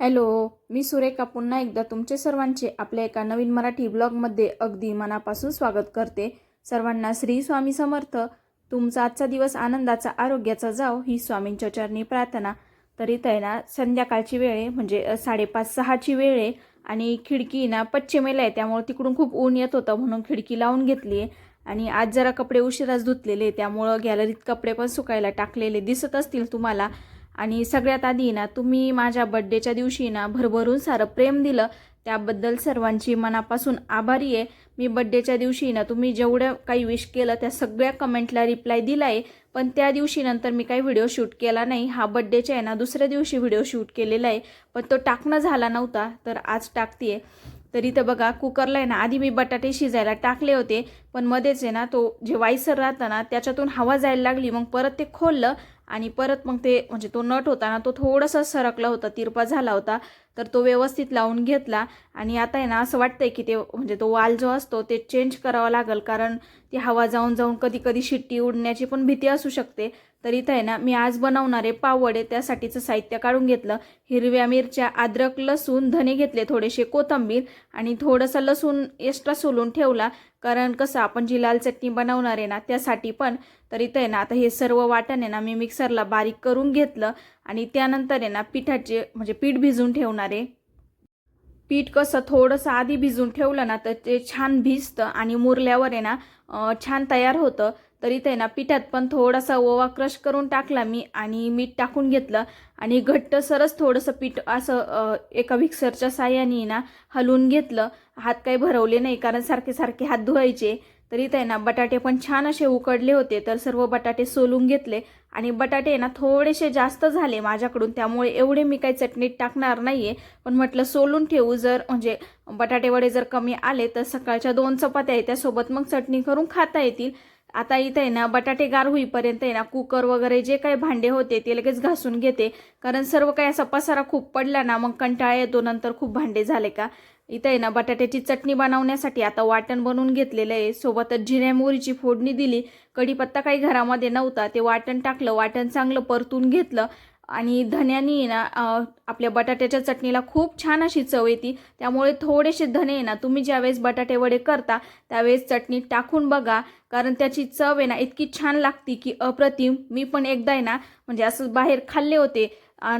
Hello मी सुरेखा. पुन्हा एकदा तुमचे सर्वांचे आपल्या एका नवीन मराठी ब्लॉगमध्ये अगदी मनापासून स्वागत करते. सर्वांना श्री स्वामी समर्थ. तुमचा आजचा दिवस आनंदाचा आरोग्याचा जाव ही स्वामींच्या चरणी प्रार्थना. तरी आहे ना संध्याकाळची वेळ आहे म्हणजे साडेपाच सहाची वेळ आहे आणि खिडकी ना पश्चिमेला आहे त्यामुळे तिकडून खूप ऊन येत होतं म्हणून खिडकी लावून घेतली आहे. आणि आज जरा कपडे उशिराच धुतलेले त्यामुळं गॅलरीत कपडे पण सुकायला टाकलेले दिसत असतील तुम्हाला. आणि सगळ्यात आधी ना तुम्ही माझ्या बड्डेच्या दिवशी ना भरभरून सारं प्रेम दिलं. त्याबद्दल सर्वांची मनापासून आभारी आहे. मी बड्डेच्या दिवशी ना तुम्ही जेवढं काही विश केलं त्या सगळ्या कमेंटला रिप्लाय दिला आहे पण त्या दिवशी नंतर मी काही व्हिडिओ शूट केला नाही. हा बड्डेच्या आहे ना दुसऱ्या दिवशी व्हिडिओ शूट केलेला आहे. पण तो टाकणं झाला नव्हता तर आज टाकते तर इथं बघा कुकरला आहे ना आधी मी बटाटे शिजायला टाकले होते पण मध्येच आहे ना तो जे वायसर राहता ना त्याच्यातून हवा जायला लागली मग परत ते खोललं आणि परत मग ते म्हणजे तो नट होता ना तो थोडासा सरकला होता तिरपा झाला होता तर तो व्यवस्थित लावून घेतला आणि आता आहे ना असं वाटतंय की ते म्हणजे तो वाल जो असतो ते चेंज करावा लागेल कारण ती हवा जाऊन जाऊन कधी कधी शिट्टी उडण्याची पण भीती असू शकते. तर इथं आहे ना मी आज बनवणारे पावडे त्यासाठीचं साहित्य काढून घेतलं. हिरव्या मिरच्या अद्रक लसूण धने घेतले थोडेसे कोथंबीर आणि थोडंसं लसूण एक्स्ट्रा सोलून ठेवला. कारण कसं आपण जी लाल चटणी बनवणार आहे ना त्यासाठी पण तर इथं आहे ना आता हे सर्व वाटण आहे ना मी मिक्सरला बारीक करून घेतलं. आणि त्यानंतर आहे ना पिठाचे म्हणजे पीठ भिजून ठेवणार आहे. पीठ कसं थोडंसं आधी भिजून ठेवलं ना तर ते छान भिजतं आणि मुरल्यावर आहे ना छान तयार होतं. तर इथे आहे ना पिठात पण थोडासा ओवा क्रश करून टाकला मी आणि मीठ टाकून घेतलं. आणि घट्ट सरस थोडंसं पीठ असं एका मिक्सरच्या साह्याने ना हलवून घेतलं. हात काही भरवले नाही कारण सारखे सारखे हात धुवायचे. तर इथे आहे ना बटाटे पण छान असे उकडले होते. तर सर्व बटाटे सोलून घेतले. आणि बटाटे आहे ना थोडेसे जास्त झाले माझ्याकडून. त्यामुळे एवढे मी काही चटणीत टाकणार नाही आहे पण म्हटलं सोलून ठेवू जर म्हणजे बटाटे वडे जर कमी आले तर सकाळच्या दोन चपात्या त्यासोबत मग चटणी करून खाता येतील. आता इथं आहे ना बटाटे गार होईपर्यंत आहे ना कुकर वगैरे जे काही भांडे होते ते लगेच घासून घेते. कारण सर्व काही असा पसारा खूप पडला ना मग कंटाळा येतो नंतर खूप भांडे झाले का? इथं आहे ना बटाट्याची चटणी बनवण्यासाठी आता वाटण बनवून घेतलेलं आहे. सोबतच जिऱ्या मोहरीची फोडणी दिली. कढीपत्ता काही घरामध्ये नव्हता ते वाटण टाकलं वाटण चांगलं परतून घेतलं. आणि धन्यानी ना आपल्या बटाट्याच्या चटणीला खूप छान अशी चव येते. त्यामुळे थोडेसे धने आहे ना तुम्ही ज्यावेळेस बटाटे वडे करता त्यावेळेस चटणी टाकून बघा. कारण त्याची चव आहे ना इतकी छान लागती की अप्रतिम. मी पण एकदा आहे ना म्हणजे असं बाहेर खाल्ले होते.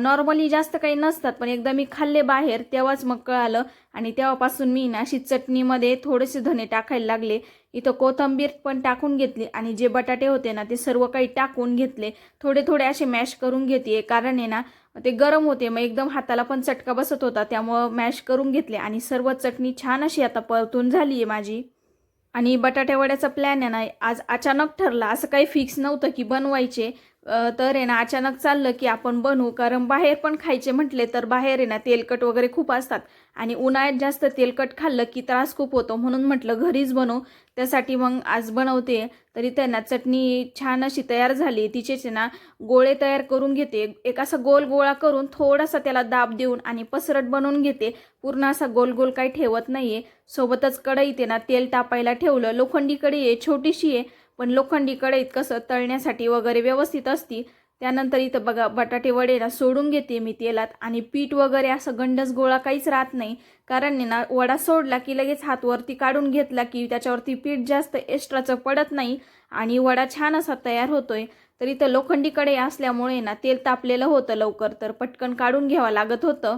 नॉर्मली जास्त काही नसतात पण एकदा मी खाल्ले बाहेर तेव्हाच मग कळालं. आणि तेव्हापासून मी ना अशी चटणीमध्ये थोडेसे धने टाकायला लागले. इथं कोथंबीर पण टाकून घेतली आणि जे बटाटे होते ना ते सर्व काही टाकून घेतले. थोडे थोडे असे मॅश करून घेते. कारण आहे ना ते गरम होते. मग एकदम हाताला पण चटका बसत होता त्यामुळं मॅश करून घेतले. आणि सर्व चटणी छान अशी आता परतून झाली आहे माझी. आणि बटाट्यावड्याचा प्लॅन आहे ना आज अचानक ठरला. असं काही फिक्स नव्हतं की बनवायचे. तर आहे ना अचानक चाललं की आपण बनवू कारण बाहेर पण खायचे म्हटले तर बाहेर आहे ना तेलकट वगैरे खूप असतात. आणि उन्हाळ्यात जास्त तेलकट खाल्लं की त्रास खूप होतो. म्हणून म्हटलं घरीच बनवू. त्यासाठी मग आज बनवते. तरी त्यांना चटणी छान अशी तयार झाली. तिचेच ना गोळे तयार करून घेते. एक असा गोल गोळा करून थोडासा त्याला दाब देऊन आणि पसरट बनवून घेते. पूर्ण असा गोल गोल काही ठेवत नाहीये. सोबतच कढईत ना तेल तापायला ठेवलं. लोखंडी कढई आहे छोटीशी आहे. पण लोखंडी कढईत कसं तळण्यासाठी वगैरे व्यवस्थित असती त्यानंतर इथं बघा बटाटे वडेला सोडून घेते मी तेलात आणि पीठ वगैरे असं गंडस गोळा काहीच राहत नाही. कारण ना वडा सोडला की लगेच हातवरती काढून घेतला की त्याच्यावरती पीठ जास्त एक्स्ट्राचं पडत नाही आणि वडा छान असा तयार होतोय. तर इथं लोखंडी कढई असल्यामुळे ना तेल तापलेलं होतं लवकर तर पटकन काढून घ्यावं लागत होतं.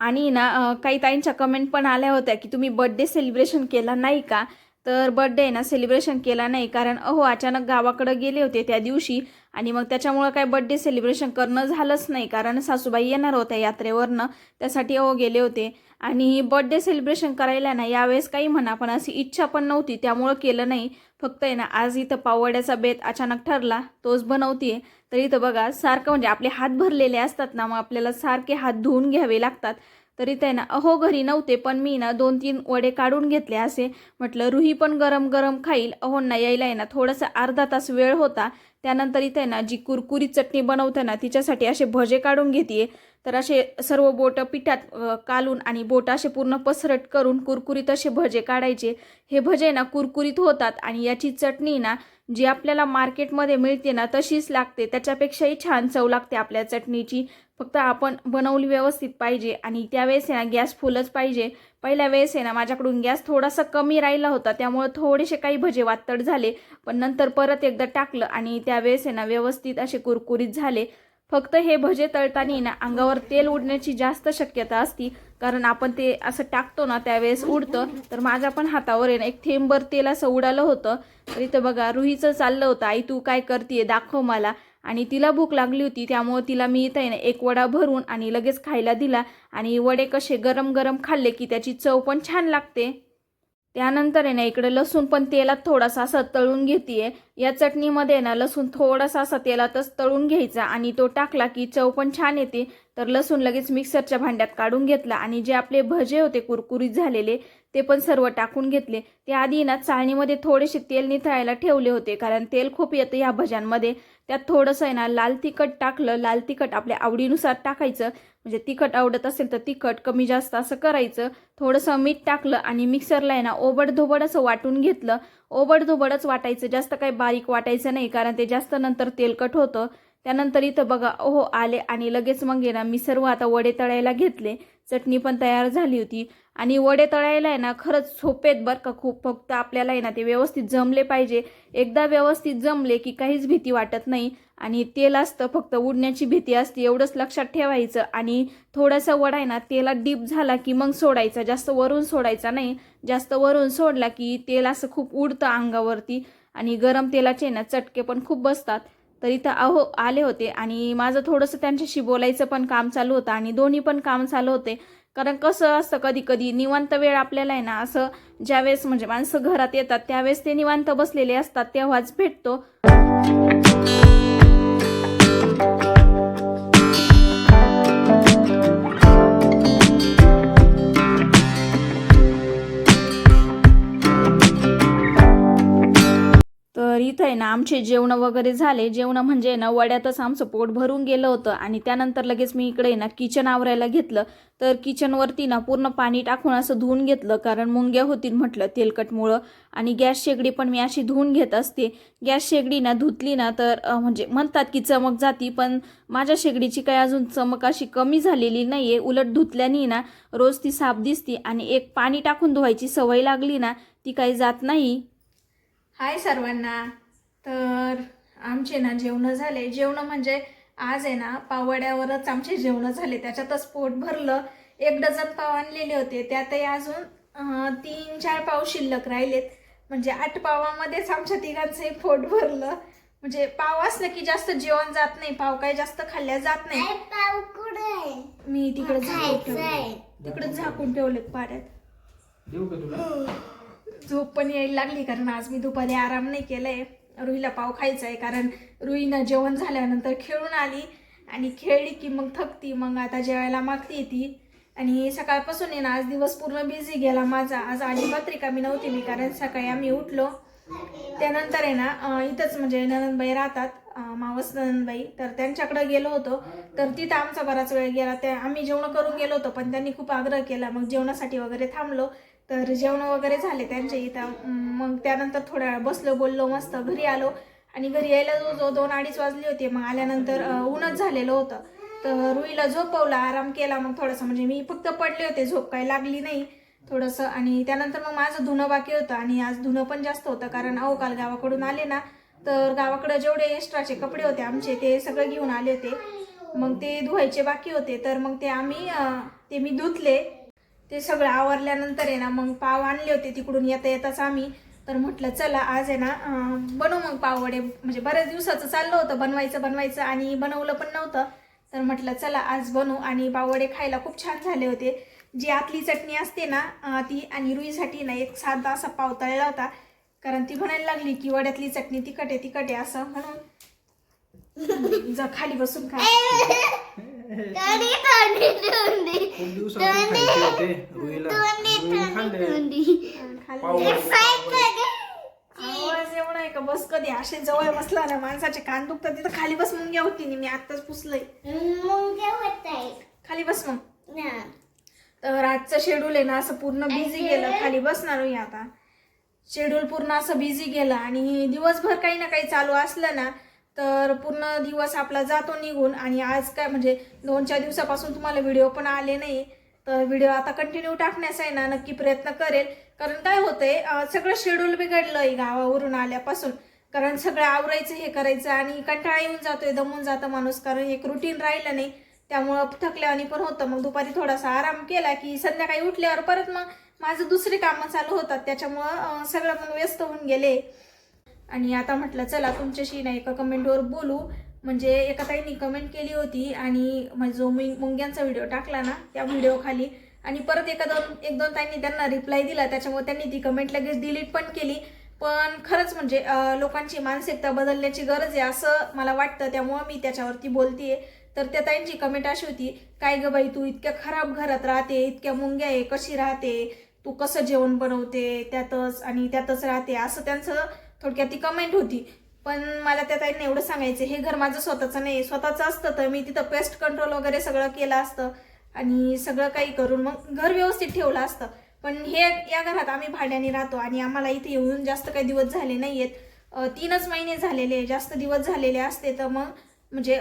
आणि ना काही ताईंच्या कमेंट पण आल्या होत्या की तुम्ही बड्डे सेलिब्रेशन केला नाही का? तर बड्डे ना सेलिब्रेशन केला नाही. कारण अहो अचानक गावाकडं गेले होते त्या दिवशी. आणि मग त्याच्यामुळं काय बड्डे सेलिब्रेशन करणं झालंच नाही. कारण सासूबाई येणार होत्या यात्रेवरनं. त्यासाठी अहो गेले होते. आणि बड्डे सेलिब्रेशन करायला ना यावेळेस काही म्हणा पण अशी इच्छा पण नव्हती. त्यामुळं केलं नाही. फक्त आहे ना आज इथं पावड्याचा बेत अचानक ठरला. तोच बनवतीये. तर इथं बघा सारखं म्हणजे आपले हात भरलेले असतात ना मग आपल्याला सारखे हात धुवून घ्यावे लागतात. तरी ते आहे ना अहो घरी नव्हते पण मी ना दोन तीन वडे काढून घेतले असे. म्हटलं रुही पण गरम गरम खाईल अहोंना यायला आहे ना थोडासा अर्धा तास वेळ होता. त्यानंतर इथे आहे ना जी कुरकुरीत चटणी बनवते ना तिच्यासाठी असे भजे काढून घेते तर असे सर्व बोटं पिठात कालून आणि बोटं असे पूर्ण पसरट करून कुरकुरीत असे भजे काढायचे. हे भजे ना कुरकुरीत होतात आणि याची चटणी ना जी आपल्याला मार्केटमध्ये मिळते ना तशीच लागते. त्याच्यापेक्षाही छान चव लागते आपल्या चटणीची. फक्त आपण बनवली व्यवस्थित पाहिजे आणि त्यावेळेस आहे ना गॅस फुलच पाहिजे. पहिल्या वेळेस आहे ना माझ्याकडून गॅस थोडासा कमी राहिला होता त्यामुळे थोडेसे काही भजे वातड झाले. पण नंतर परत एकदा टाकलं आणि त्यावेळेस आहे ना व्यवस्थित असे कुरकुरीत झाले. फक्त हे भजे तळताना ना अंगावर तेल उडण्याची जास्त शक्यता असती कारण आपण ते असं टाकतो ना त्यावेळेस उडतं. तर माझ्या पण हातावर आहे ना एक थेंबर तेल असं उडालं होतं. तर इथं बघा रुहीचं चाललं होतं. आई तू काय करते दाखव मला. आणि तिला भूक लागली होती त्यामुळं तिला मी इथं आहे ना एक वडा भरून आणि लगेच खायला दिला. आणि वडे कसे गरम गरम खाल्ले की त्याची चव पण छान लागते. त्यानंतर आहे ना इकडे लसूण पण तेलात थोडासा असं तळून घेते या चटणीमध्ये ना लसूण थोडासा असा तेलातच तळून घ्यायचा आणि तो टाकला की चव पण छान येते. तर लसूण लगेच मिक्सरच्या भांड्यात काढून घेतला आणि जे आपले भजे होते कुरकुरीत झालेले ते पण सर्व टाकून घेतले. ते आधी ना चाळणीमध्ये थोडेसे तेल निथळायला ठेवले होते कारण तेल खूप येतं या भज्यांमध्ये. त्यात थोडंसं आहे ना लाल तिखट टाकलं. लाल तिखट आपल्या आवडीनुसार टाकायचं. म्हणजे तिखट आवडत असेल तर तिखट कमी जास्त असं करायचं. थोडंसं मीठ टाकलं आणि मिक्सरला आहे ना ओबडधोबड असं वाटून घेतलं. ओबडधोबडच वाटायचं. जास्त काही बारीक वाटायचं नाही कारण ते जास्त नंतर तेलकट होतं. त्यानंतर इथं बघा ओहो आले आणि लगेच मग ना मी सर्व आता वडे तळायला घेतले. चटणी पण तयार झाली होती. आणि वडे तळायला आहे ना खरंच सोपे आहेत बरं का खूप. फक्त आपल्याला आहे ना ते व्यवस्थित जमले पाहिजे. एकदा व्यवस्थित जमले की काहीच भीती वाटत नाही. आणि तेल असतं फक्त उडण्याची भीती असते एवढंच लक्षात ठेवायचं. आणि थोडासा वडा आहे ना तेलात डीप झाला की मग सोडायचा. जास्त वरून सोडायचा नाही. जास्त वरून सोडला की तेल असं खूप उडतं अंगावरती. आणि गरम तेलाचे ना चटके पण खूप बसतात. तर इथं अहो आले होते. आणि माझं थोडंसं त्यांच्याशी बोलायचं पण काम चालू होतं आणि दोन्ही पण काम चालू होते. कारण कसं असतं कधी कधी निवांत वेळ आपल्याला आहे ना असं ज्यावेळेस म्हणजे माणसं घरात येतात त्यावेळेस ते निवांत बसलेले असतात तेव्हाच भेटतो. इथं आहे ना आमचे जेवण वगैरे झाले. जेवणं म्हणजे ना वड्यातच आमचं पोट भरून गेलं होतं. आणि त्यानंतर लगेच मी इकडे ना किचन आवरायला घेतलं. तर किचनवरती ना पूर्ण पाणी टाकून असं धुवून घेतलं. कारण मुंग्या होतील म्हटलं तेलकटमुळं. आणि गॅस शेगडी पण मी अशी धुवून घेत असते. गॅस शेगडी ना धुतली ना तर म्हणजे म्हणतात की चमक जाती. पण माझ्या शेगडीची काही अजून चमक अशी कमी झालेली नाही आहे उलट धुतल्याने ना रोज ती साफ दिसती. आणि एक पाणी टाकून धुवायची सवय लागली ना ती काही जात नाही. हाय सर्वांना. तर आमचे ना जेवणं झाले. जेवणं म्हणजे आज आहे ना पावड्यावरच आमचे जेवणं झाले. त्याच्यातच पोट भरलं. एक डझन पाव आणलेले होते. त्यातही अजून तीन चार पाव शिल्लक राहिलेत. म्हणजे आठ पावामध्येच आमच्या तिघांचंही पोट भरलं. म्हणजे पाव असलं की जास्त जेवण जात नाही. पाव काही जास्त खाल्ल्या जात नाही. काय पाव कुठे मी तिकडे झाकून. ठेवले तिकडे झाकून ठेवलेत पाड्यात देऊ का तुला? झोप पण यायला लागली कारण आज मी दुपारी आराम नाही केलाय. रुईला पाव खायचा आहे कारण रुईनं जेवण झाल्यानंतर खेळून आली आणि खेळली की मग थकती. मग आता जेवायला मागती ती. आणि सकाळपासून आहे ना आज दिवस पूर्ण बिझी गेला माझा. आज अजिबात रिकामी नव्हती मी कारण सकाळी आम्ही उठलो. त्यानंतर आहे ना इथंच म्हणजे ननंदबाई राहतात. मावस तर त्यांच्याकडे गेलो होतो. तर तिथं आमचा बराच वेळ गेला. त्या आम्ही जेवण करून गेलो होतो पण त्यांनी खूप आग्रह केला. मग जेवणासाठी वगैरे थांबलो. तर जेवण वगैरे झाले त्यांच्या इथं. मग त्यानंतर थोड्या वेळ बसलो बोललो मस्त घरी आलो. आणि घरी यायला जो जो दोन अडीच वाजली होती. मग आल्यानंतर ऊनच झालेलं होतं. तर रुईला झोपवला आराम केला. मग थोडंसं म्हणजे मी फक्त पडले होते. झोप काही लागली नाही. थोडंसं. आणि त्यानंतर मग माझं धुणं बाकी होतं. आणि आज धुणं पण जास्त होतं कारण अहो काल गावाकडून आले ना. तर गावाकडं जेवढे एक्स्ट्राचे कपडे होते आमचे ते सगळं घेऊन आले होते. मग ते धुवायचे बाकी होते. तर मग ते आम्ही ते मी धुतले. ते सगळं आवरल्यानंतर आहे ना मग पाव आणले होते तिकडून येता येताच आम्ही. तर म्हटलं चला आज आहे ना बनवू मग पाववडे म्हणजे बऱ्याच दिवसाचं चाललं होतं बनवायचं बनवायचं आणि बनवलं पण नव्हतं. तर म्हटलं चला आज बनवू. आणि पाववडे खायला खूप छान झाले होते. जी आतली चटणी असते ना ती आणि रुईसाठी ना एक साधा असा पाव तळला होता. कारण ती म्हणायला लागली की वड्यातली चटणी तिखट आहे तिखट आहे असं म्हणून. जा खाली बसून खा. आवाज एवढा आहे का? बस कधी असे जवळ बसला ना माणसाचे कान दुखतात. तिथं खाली बस मग होती नी मी आत्ताच पुसलंय. खाली बस मग. ना तर आजचं शेड्यूल आहे ना असं पूर्ण बिझी गेलं. खाली बसणार मी आता. शेड्यूल पूर्ण असं बिझी गेलं आणि दिवसभर काही ना काही चालू असलं ना तर पूर्ण दिवस आपला जातो निघून आणि आज काय म्हणजे दोन चार दिवसापासून तुम्हाला व्हिडिओ पण आले नाही तर व्हिडिओ आता कंटिन्यू टाकण्याचा आहे ना नक्की प्रयत्न करेल. कारण काय होतंय सगळं शेड्यूल बिघडलं आहे गावावरून आल्यापासून. कारण सगळं आवरायचं हे करायचं आणि कंटाळा येऊन जातोय दमून जातं माणूस. कारण एक रुटीन राहिलं नाही त्यामुळं थकल्यावानी पण होतं. मग दुपारी थोडासा आराम केला की संध्याकाळी उठल्यावर परत मग माझं दुसरी कामं चालू होतात त्याच्यामुळं सगळं मग व्यस्त होऊन गेले. आणि आता म्हटलं चला तुमच्याशी ना एका कमेंटवर बोलू. म्हणजे एका ताईंनी कमेंट केली होती आणि म्हणजे जो मी मुंग्यांचा व्हिडिओ टाकला ना त्या व्हिडिओ खाली. आणि परत एका दोन एक दोन ताईंनी त्यांना रिप्लाय दिला त्याच्यामुळे त्यांनी ती कमेंट लगेच डिलीट पण केली. पण खरंच म्हणजे लोकांची मानसिकता बदलण्याची गरज आहे असं मला वाटतं त्यामुळं मी त्याच्यावरती बोलतीये. तर त्या ताईंची कमेंट अशी होती काय ग बाई तू इतक्या खराब घरात राहते इतक्या मुंग्या आहे कशी राहते? तू कसं जेवण बनवते त्यातच आणि त्यातच राहते असं त्यांचं थोडक्यात ती कमेंट होती. पण मला त्या ताईंना एवढं सांगायचं हे घर माझं स्वतःचं नाही स्वतःचं असतं तर मी तिथं पेस्ट कंट्रोल वगैरे सगळं केलं असतं. आणि सगळं काही करून मग घर व्यवस्थित ठेवलं असतं. पण हे या घरात आम्ही भाड्याने राहतो आणि आम्हाला इथे येऊन जास्त काही दिवस झाले नाही आहेत तीनच महिने झालेले जास्त दिवस झालेले असते तर मग म्हणजे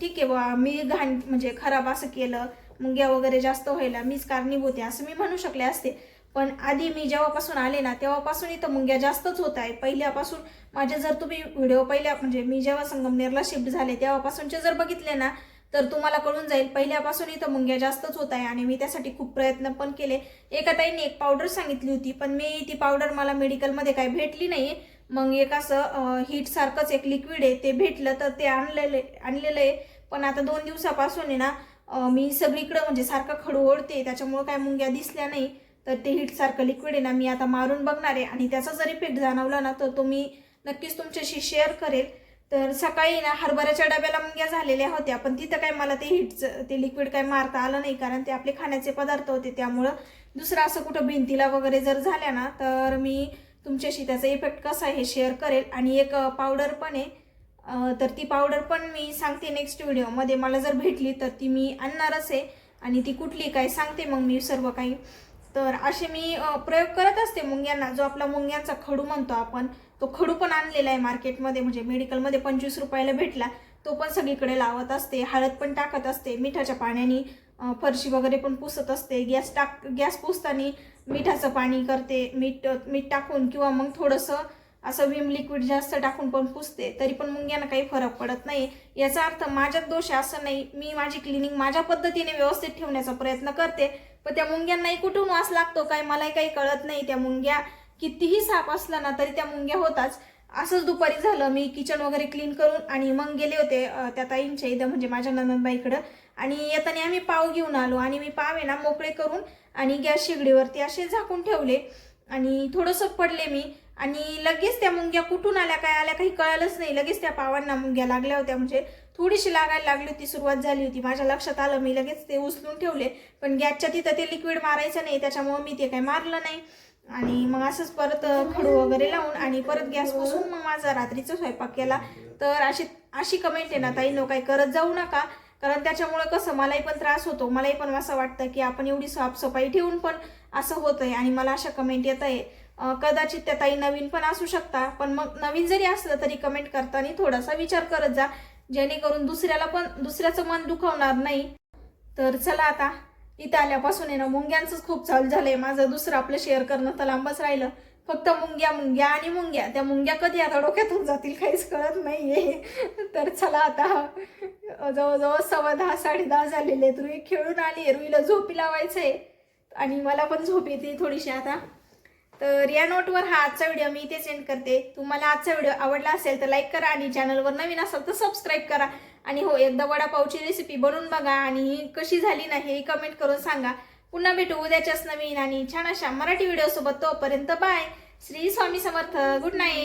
ठीक आहे बा मी घाण म्हणजे खराब असं केलं मुंग्या वगैरे जास्त व्हायला मीच कारणीभूत आहे असं मी म्हणू शकले असते. पण आधी मी जेव्हापासून आले ना तेव्हापासून इथं मुंग्या जास्तच होत आहे पहिल्यापासून माझे जर तुम्ही व्हिडिओ पहिल्या म्हणजे मी जेव्हा संगमनेरला शिफ्ट झाले तेव्हापासूनचे जर बघितले ना तर तुम्हाला कळून जाईल पहिल्यापासून इथं मुंग्या जास्तच होत आहे आणि मी त्यासाठी खूप प्रयत्न पण केले. एका ताईंनी एक पावडर सांगितली होती पण मी ती पावडर मला मेडिकलमध्ये काही भेटली नाही. मग एक असं हीटसारखंच एक लिक्विड आहे ते भेटलं तर ते आणलेलं आणलेलं आहे. पण आता दोन दिवसापासून आहे ना मी सगळीकडं म्हणजे सारखं खडू ओढते त्याच्यामुळं काय मुंग्या दिसल्या नाही. तर ते हीट सारखं लिक्विड आहे ना मी आता मारून बघणार आहे. आणि त्याचा जर इफेक्ट जाणवला ना तर तो मी नक्कीच तुमच्याशी शेअर करेल. तर सकाळी ना हरभऱ्याच्या डब्याला मुंग्या झालेल्या होत्या पण तिथं काय मला ते हिटचं ते लिक्विड काय मारता आलं नाही कारण ते आपले खाण्याचे पदार्थ होते. त्यामुळं दुसरं असं कुठं भिंतीला वगैरे जर झाल्या ना तर मी तुमच्याशी त्याचा इफेक्ट कसा आहे हे शेअर करेल. आणि एक पावडर पण आहे. तर ती पावडर पण मी सांगते नेक्स्ट व्हिडिओमध्ये मला जर भेटली तर ती मी आणणारच आहे. आणि ती कुठली काय सांगते मग मी सर्व काही तर असे मी प्रयोग करत असते मुंग्यांना. जो आपला मुंग्यांचा खडू म्हणतो आपण तो खडू पण आणलेला आहे मार्केटमध्ये. म्हणजे मेडिकलमध्ये पंचवीस रुपयाला भेटला. तो पण सगळीकडे लावत असते. हळद पण टाकत असते. मिठाच्या पाण्याने फरशी वगैरे पण पुसत असते. गॅस टाक गॅस पुसताना मिठाचं पाणी करते. मीठ मीठ टाकून किंवा मग थोडंसं असं विम लिक्विड जास्त टाकून पण पुसते. तरी पण मुंग्यांना काही फरक पडत नाही. याचा अर्थ माझ्यात दोष आहे असं नाही. मी माझी क्लिनिंग माझ्या पद्धतीने व्यवस्थित ठेवण्याचा प्रयत्न करते. पण त्या मुंग्यांनाही कुठून वास लागतो काय मलाही काही कळत नाही त्या मुंग्या. कितीही साप असला ना तरी त्या मुंग्या होताच. असंच दुपारी झालं मी किचन वगैरे क्लीन करून आणि मग गेले होते त्या ताईंच्या इथं म्हणजे माझ्या नंदनबाईकडं आणि येताना आम्ही पाव घेऊन आलो आणि मी पाव आहे ना मोकळे करून आणि गॅस शेगडीवरती असे झाकून ठेवले. आणि थोडंसं पडले मी. आणि लगेच त्या मुंग्या कुठून आल्या काय आल्या काही कळालंच नाही. लगेच त्या पावांना मुंग्या लागल्या होत्या म्हणजे थोडीशी लागायला लागली होती सुरुवात झाली होती. माझ्या लक्षात आलं मी लगेच ते उचलून ठेवले. पण गॅसच्या तिथं ते लिक्विड मारायचं नाही त्याच्यामुळं मी ते काही मारलं नाही. आणि मग असंच परत खडू वगैरे लावून आणि परत गॅस पुसून मग माझा रात्रीचा स्वयंपाक केला. तर अशी अशी कमेंट आहे ना ताई नो काही करत जाऊ नका. कारण त्याच्यामुळं कसं मलाही पण त्रास होतो. मलाही पण असं वाटतं की आपण एवढी साफसफाई ठेवून पण असं होतंय. आणि मला अशा कमेंट येत आहे. कदाचित त्या ताई नवीन पण असू शकता. पण मग नवीन जरी असलं तरी कमेंट करताना थोडासा विचार करत जा. जेणेकरून दुसऱ्याला पण दुसऱ्याचं मन दुखावणार नाही. तर चला आता इथं आल्यापासून आहे ना मुंग्यांचंच खूप चालू झालंय. माझं दुसरं आपलं शेअर करणं तर लांबच राहिलं. फक्त मुंग्या मुंग्या आणि मुंग्या. त्या मुंग्या कधी आता डोक्यातून जातील काहीच कळत नाहीये. तर चला आता जवळजवळ सव्वा दहा साडे दहा झालेले आहेत. रुई खेळून आली रुईला झोपी लावायचंय. आणि मला पण झोप येते थोडीशी आता. तर या नोटवर हा आजचा व्हिडिओ मी इथेच सेंड करते. तुम्हाला आजचा व्हिडिओ आवडला असेल तर लाईक करा आणि चॅनलवर नवीन असाल तर सबस्क्राईब करा. आणि हो एकदा वडापावची रेसिपी बनवून बघा आणि कशी झाली ना हे कमेंट करून सांगा. पुन्हा भेटू उद्याच्याच नवीन आणि छान अशा मराठी व्हिडिओसोबत तोपर्यंत bye Shri Swami Samarth. Good night